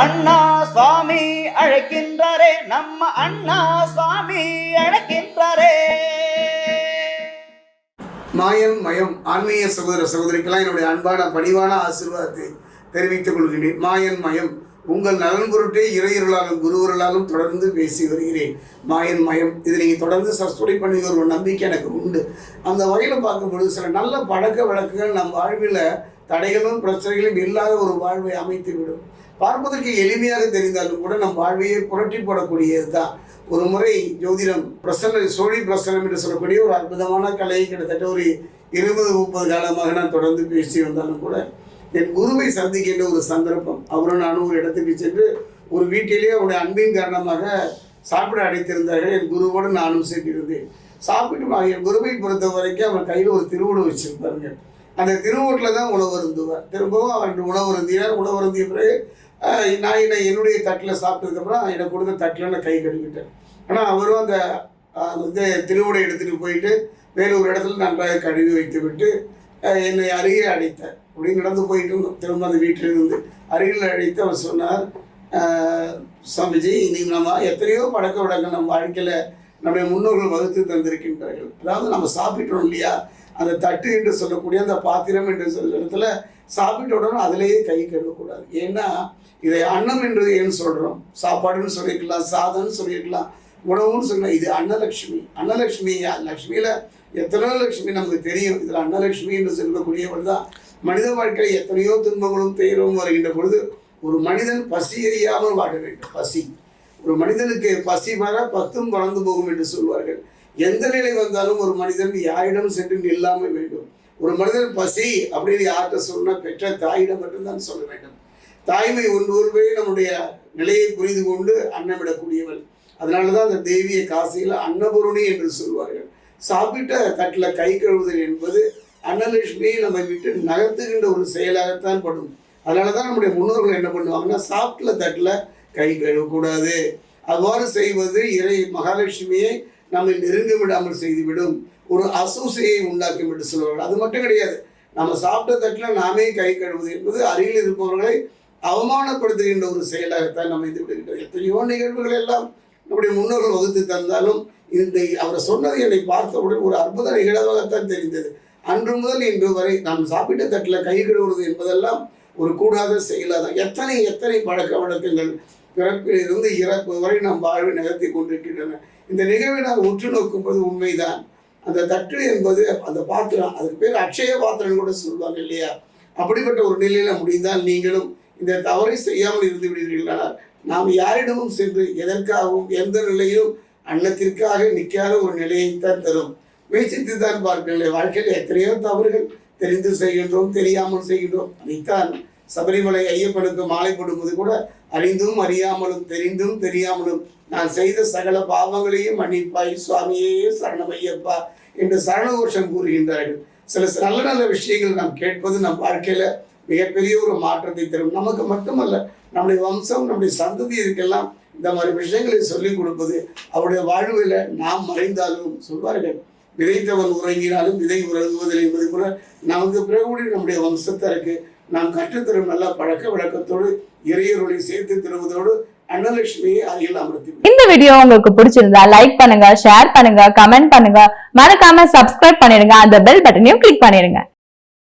அண்ணா சுவாமி அழைக்கின்றாரே நம்ம அண்ணா சுவாமி அழைக்கின்றாரே. மாயன் மயம் ஆன்மீக சகோதர சகோதரிக்கெல்லாம் என்னுடைய அன்பான பணிவான ஆசீர்வாதத்தை தெரிவித்துக் கொள்கின்றேன். மாயன் மயம். உங்கள் நலன் பொருட்டே இறையர்களாலும் குருவர்களாலும் தொடர்ந்து பேசி வருகிறேன். மாயன் மயம். இதை நீங்கள் தொடர்ந்து சப்ஸ்கிரைப் பண்ணி ஒரு நம்பிக்கை எனக்கு உண்டு. அந்த வகையில் பார்க்கும்பொழுது சில நல்ல பழக்க வழக்கங்கள் நம் வாழ்வில் தடைகளும் பிரச்சனைகளும் இல்லாத ஒரு வாழ்வை அமைத்து விடும் பார்ப்பதற்கு எளிமையாக தெரிந்தாலும் கூட நம் வாழ்வையே புரட்டி போடக்கூடியது தான். ஒரு முறை ஜோதிடம் பிரசன்ன சோழி பிரசனம் என்று சொல்லக்கூடிய ஒரு அற்புதமான கலை கிட்டத்தட்ட ஒரு இருபது முப்பது காலமாக நான் தொடர்ந்து பேசி வந்தாலும் கூட என் குருவை சந்திக்கின்ற ஒரு சந்தர்ப்பம். அவரும் நானும் ஒரு இடத்துக்கு சென்று ஒரு வீட்டிலே அவருடைய அன்பின் காரணமாக சாப்பிட அடைத்திருந்தார்கள். என் குருவோடு நானும் சென்றிருந்தேன் சாப்பிட்டு என் குருவை பொறுத்த வரைக்கும் அவன் கையில் ஒரு திருவுடு வச்சிருப்பாருங்க. அந்த திருவூட்டில் தான் உணவு திரும்பவும் அவன் உணவு அருந்தினார் உணவு பிறகு நான் என்ன என்னுடைய தட்டில் சாப்பிட்டதுக்கப்புறம் எனக்கு கொடுத்த தட்டில் நான் கை கழுவிட்டேன். ஆனால் அவரும் அந்த வந்து திருவுடை எடுத்துகிட்டு போயிட்டு வேறு ஒரு இடத்துல நன்றாக கழுவி வைத்து விட்டு என்னை அருகே அழைத்தார் அப்படி நடந்து போயிட்டு இருந்தோம் திரும்ப அந்த வீட்டிலிருந்து அருகில் அழைத்து அவர் சொன்னார் சாமிஜி நீங்கள் நம்ம எத்தனையோ பழக்க வழக்கங்கள் நம்ம வாழ்க்கையில் நம்முடைய முன்னோர்கள் வகுத்து தந்திருக்கின்றார்கள். அதாவது நம்ம சாப்பிட்டோம் இல்லையா? அந்த தட்டு என்று சொல்லக்கூடிய அந்த பாத்திரம் என்று சொல்ல இடத்துல சாப்பிட்ட உடனே அதிலேயே கை கழுவக்கூடாது. ஏன்னா இதை அன்னம் என்று ஏன் சொல்கிறோம் சாப்பாடுன்னு சொல்லியிருக்கலாம் சாதம்னு சொல்லியிருக்கலாம் உணவுன்னு சொல்லலாம் இது அன்னலட்சுமி. அன்னலட்சுமி லட்சுமியில் எத்தனையோ லட்சுமி நமக்கு தெரியும். இதில் அன்னலட்சுமி என்று சொல்லக்கூடியவள் தான் மனித வாழ்க்கையில் எத்தனையோ துன்பங்களும் பெயரும் வருகின்ற பொழுது ஒரு மனிதன் பசி அறியாமல் வாழ வேண்டும். பசி. ஒரு மனிதனுக்கு பசி வர பத்தும் வளர்ந்து போகும் என்று சொல்வார்கள். எந்த நிலை வந்தாலும் ஒரு மனிதன் யாரிடம் சென்று நில்லாமல் வேண்டும். ஒரு மனிதன் பசி அப்படின்னு யார்கிட்ட சொன்னால் பெற்ற தாயிடம் மட்டும்தான் சொல்ல வேண்டும். தாய்மை ஒன்றொருவே நம்முடைய நிலையை புரிந்து கொண்டு அன்னமிடக்கூடியவள். அதனால தான் அந்த தேவிய காசியில் அன்னபூரணி என்று சொல்வார்கள். சாப்பிட்ட தட்டில் கை கழுவுதல் என்பது அன்னலட்சுமியை நம்மை விட்டு நகர்த்துகின்ற ஒரு செயலாகத்தான் படும். அதனால தான் நம்முடைய முன்னோர்கள் என்ன பண்ணுவாங்கன்னா சாப்பிட்ட தட்டில் கை கழுவக்கூடாது. அவ்வாறு செய்வது இறை மகாலட்சுமியை நம்மை நெருங்க விடாமல் செய்துவிடும். ஒரு அசூசையை உண்டாக்கும் என்று சொல்வார்கள். அது மட்டும் கிடையாது. நம்ம சாப்பிட்ட தட்டில் நாமே கை கழுவுவது என்பது அருகில் இருப்பவர்களை அவமானப்படுத்துகின்ற ஒரு செயலாகத்தான் அமைந்து விடுகின்றது எத்தனையோ நிகழ்வுகள் எல்லாம் நம்முடைய முன்னோர்கள் வகுத்து தந்தாலும் இந்த அவரை சொன்னது என்னை பார்த்தவுடன் ஒரு அற்புத நிகழ்வாகத்தான் தெரிந்தது. அன்று முதல் இன்று வரை நாம் சாப்பிட்ட தட்டில் கை கழுவுறது என்பதெல்லாம் ஒரு கூடாத செயலாக தான் எத்தனை எத்தனை பழக்க வழக்கங்கள் பிறப்பிலிருந்து இறப்பு வரை நாம் வாழ்வை நகர்த்தி கொண்டிருக்கின்றன. இந்த நிகழ்வை நாம் உற்று நோக்கும்போது உண்மைதான். அந்த தட்டு என்பது அந்த பாத்திரம் அதுக்கு பேர் அக்ஷய பாத்திரம் கூட சொல்லுவாங்க இல்லையா? அப்படிப்பட்ட ஒரு நிலையில் முடிந்தால் நீங்களும் இந்த தவறை செய்யாமல் இருந்து விடுவீர்களானால் நாம் யாரிடமும் சென்று எதற்காகவும் எந்த நிலையிலும் அன்னத்திற்காக நிற்காத ஒரு நிலையைத்தான் தரும். முயற்சித்து தான் பார்க்கவில்லை. வாழ்க்கையில் எத்தனையோ தவறுகள் தெரிந்து செய்கின்றோம் தெரியாமல் செய்கின்றோம். அதைத்தான் சபரிமலை ஐயப்பனுக்கு மாலை போடும்போது கூட அறிந்தும் அறியாமலும் தெரிந்தும் தெரியாமலும் நான் செய்த சகல பாவங்களையும் மன்னிப்பாய் சுவாமியே சரணம் ஐயப்பா என்று சரணகோஷம் கூறுகின்றார்கள். சில நல்ல நல்ல விஷயங்கள் நாம் கேட்பது நம் வாழ்க்கையில மிகப்பெரிய ஒரு மாற்றத்தை தரும். நமக்கு மட்டுமல்ல நம்முடைய வம்சம் நம்முடைய சந்ததியருக்கெல்லாம் இந்த மாதிரி விஷயங்களை சொல்லிக் கொடுப்பது அவருடைய வாழ்வில் நாம் மறைந்தாலும் சொல்வார்கள். விதைத்தவன் உறங்கினாலும் விதை உறங்குவதில்லை என்பது கூட நமக்கு பிறகுடி நம்முடைய வம்சத்தருக்கு நாம் கற்றுத்தரும் நல்ல பழக்க வழக்கத்தோடு இறையருளை சேர்த்து தருவதோடு இந்த வீடியோ உங்களுக்கு பிடிச்சிருந்தா லைக் பண்ணுங்க ஷேர் பண்ணுங்க கமெண்ட் பண்ணுங்க. மறக்காம சப்ஸ்கிரைப் பண்ணிடுங்க. அந்த பெல் பட்டனையும் கிளிக் பண்ணிடுங்க.